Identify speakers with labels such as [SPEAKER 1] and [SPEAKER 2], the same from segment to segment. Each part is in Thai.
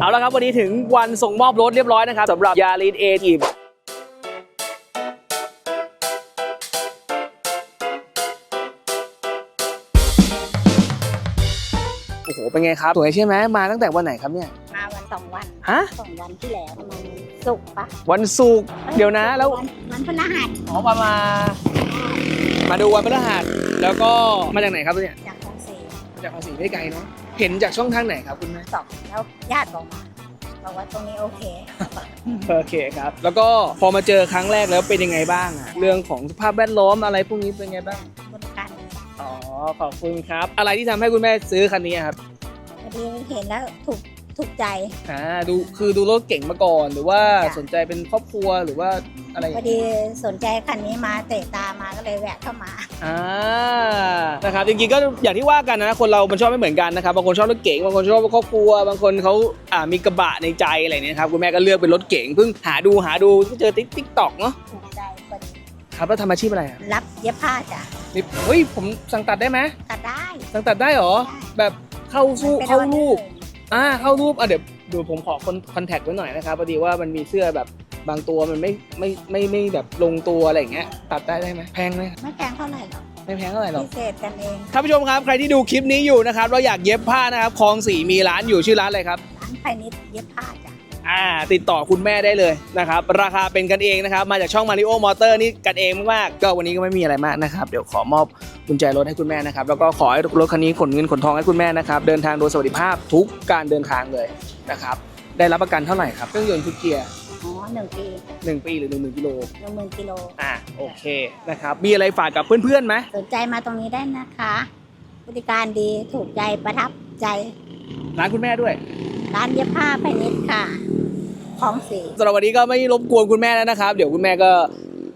[SPEAKER 1] เอาละครับ วันนี้ถึงวันส่งมอบรถเรียบร้อยนะครับสำหรับยาริสเอทีมโอ้โห เป็นไงครับ สวยใช่ไหมมาตั้งแต่วันไหนครับเนี่ย
[SPEAKER 2] มาวันสองวัน
[SPEAKER 1] ฮะ
[SPEAKER 2] สองวันที่แล้วประมันสุกร์ปะ
[SPEAKER 1] วันศุกร์เดี๋ยวนะแล้ว
[SPEAKER 2] วันวันพฤหัส
[SPEAKER 1] อ๋อมามา มาดูวันพฤหัสแล้วก็มาจากไหนครับเนี่ย
[SPEAKER 2] จากคลองสี่
[SPEAKER 1] มา จากภาษีไม่ไกลเนาะเห็นจากช่องทางไหนครับคุณแม่
[SPEAKER 2] สองแล้วญาติบอกมาบอกว่าตรงนี้โอเค
[SPEAKER 1] โอเคครับ แล้วก็พอมาเจอครั้งแรกแล้วเป็นยังไงบ้างอะเรื่องของสภาพแวดล้อมอะไรพวกนี้เป็นไงบ้าง
[SPEAKER 2] บริการ
[SPEAKER 1] อ๋อขอบคุณครับ อะไรที่ทำให้คุณแม่ซื้อคันนี้ครับ
[SPEAKER 2] พอดีเห็นแล้วถูก ถูกใจ
[SPEAKER 1] อ่าดูคือดูรถเก่งมาก่อน หรือว่า
[SPEAKER 2] จ้ะ
[SPEAKER 1] สนใจเป็นครอบครัวหรือว่าอะไร
[SPEAKER 2] พอดีสนใจคันนี้มาเตะตามาก็เลยแวะเข้ามา
[SPEAKER 1] อ่านะครับจริงๆก็อย่างที่ว่ากันนะคนเรามันชอบไม่เหมือนกันนะครับบางคนชอบรถเก๋งบางคนชอบครอบครัว บางคนเขาอ่ามีกระบะในใจอะไรเนี่ยครับคุณแม่ก็เลือกเป็นรถเก๋งเพิ่งหาดูหาดูก็เจอติ๊กติ๊กตอกเนาะ
[SPEAKER 2] ถูกใจพอดี
[SPEAKER 1] ครับแล้วทำอาชีพอะไรอะ
[SPEAKER 2] รับเย็บผ้าจ้ะ
[SPEAKER 1] นี่เฮ้ยผมสั่งตัดได้ไหม
[SPEAKER 2] ตัดได้
[SPEAKER 1] สั่งตัดได้เหรอ แบบเข้าสู้
[SPEAKER 2] มันป็น
[SPEAKER 1] เข้า
[SPEAKER 2] ออด อ
[SPEAKER 1] รูปอ่าเข้ารูปอะเดี๋ยวเดี๋ยวผมขอคอนคอนแทคไว้หน่อยนะครับพอดีว่ามันมีเสื้อแบบบางตัวมันไม่ไม่ไม่ไม่แบบลงตัวอะไรอย่างเงี้ยตัดได้ได้ไหมแพงไหม
[SPEAKER 2] ไม่แพงเท่าไหร่หรอก
[SPEAKER 1] ไม่แพงเท่าไหร่หรอก
[SPEAKER 2] พิเศษกันเอง
[SPEAKER 1] ท่านผู้ชมครับใครที่ดูคลิปนี้อยู่นะครับเราอยากเย็บผ้านะครับคลองสี่มีร้านอยู่ชื่อร้านอะไรครับ
[SPEAKER 2] ร้านไพนิดเย็บผ้าจ้ะ
[SPEAKER 1] อ่าติดต่อคุณแม่ได้เลยนะครับ ราคาเป็นกันเองนะครับ มาจากช่อง Mario Motor นี่กันเองมากๆก็วันนี้ก็ไม่มีอะไรมากนะครับ เดี๋ยวขอมอบกุญแจรถให้คุณแม่นะครับ แล้วก็ขอให้รถคันนี้ขนเงินขนทองให้คุณแม่นะครับ เดินทางโดยสวัสดิภาพทุกการเดินทางเลยนะครับ ได้รับประกันเท่าไหร่ครับเครื่องยนต์ชุดเกียร์
[SPEAKER 2] อ๋อหนึ่งปี
[SPEAKER 1] หนึ่งปีหรือหนึ่งหมื่นกิโล
[SPEAKER 2] หนึ่งหมื่นกิโล
[SPEAKER 1] อ่าโอเคนะครับมีอะไรฝากกับเพื่อนๆไหม
[SPEAKER 2] สนใจมาตรงนี้ได้นะคะบริการดีถูกใจประทับใจ
[SPEAKER 1] ร้านคุณแม่ด้วย
[SPEAKER 2] ร้านเย็บผ้าไพนิดค่ะของสี
[SPEAKER 1] สำหรับวันนี้ก็ไม่รบกวนคุณแม่แล้วนะครับ เดี๋ยวคุณแม่ก็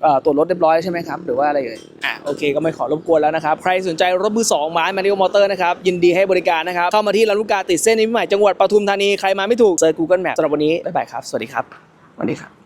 [SPEAKER 1] เอ่อตรวจรถเรียบร้อยใช่ไหมครับ หรือว่าอะไรเอ่ยอะโอเคก็ไม่ขอรบกวนแล้วนะครับ ใครสนใจรถมือสองไม้มาริโอมอเตอร์นะครับยินดีให้บริการนะครับ เข้ามาที่ลำลูกกาติดเส้นนิมิตรใหม่จังหวัดปทุมธานี ใครมาไม่ถูกเซอร์ช Google Map สำหรับวันนี้บ๊ายบายครับ สวัสดีครับสวัสดีครับ